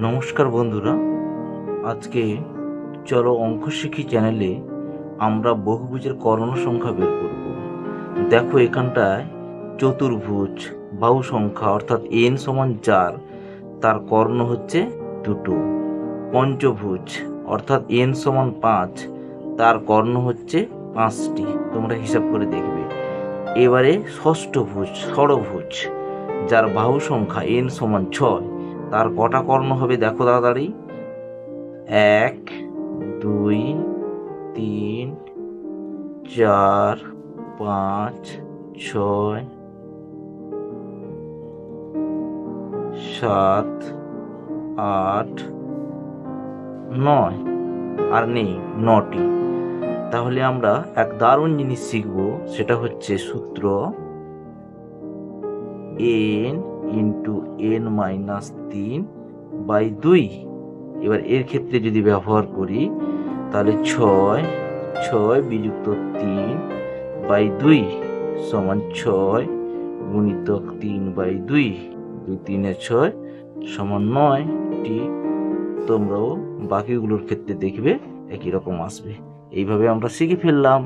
নমস্কার বন্ধুরা। আজকে চলো অঙ্ক শিখি চ্যানেলে আমরা বহুভুজের কর্ণ সংখ্যা বের করব। দেখো এখানটায় চতুর্ভুজ, বাহু সংখ্যা, অর্থাৎ এন সমান চার, তার কর্ণ হচ্ছে দুটো। পঞ্চভুজ, অর্থাৎ এন সমান পাঁচ, তার কর্ণ হচ্ছে পাঁচটি। তোমরা হিসাব করে দেখবে। এবারে ষষ্ঠভুজ, ষড়ভুজ, যার বাহু সংখ্যা এন সমান ছয় তার কটা কর্ণ হবে দেখো তাড়াতাড়ি। এক, দুই, তিন, চার, পাঁচ, ছয়, সাত, আট, নয় আর নেই, নটি। তাহলে আমরা এক দারুণ জিনিস শিখব, সেটা হচ্ছে সূত্র এন ইন্টু এন মাইনাস তিন বাই দুই। এবার এর ক্ষেত্রে যদি ব্যবহার করি, তাহলে ছয় ছয় বিযুক্ত তিন বাই দুই সমান ছয় গুণিতক তিন বাই দুই। দুই তিনে ছয় সমান নয় ঠিক তোমরাও বাকিগুলোর ক্ষেত্রে দেখবে একই রকম আসবে। এইভাবে আমরা শিখে ফেললাম।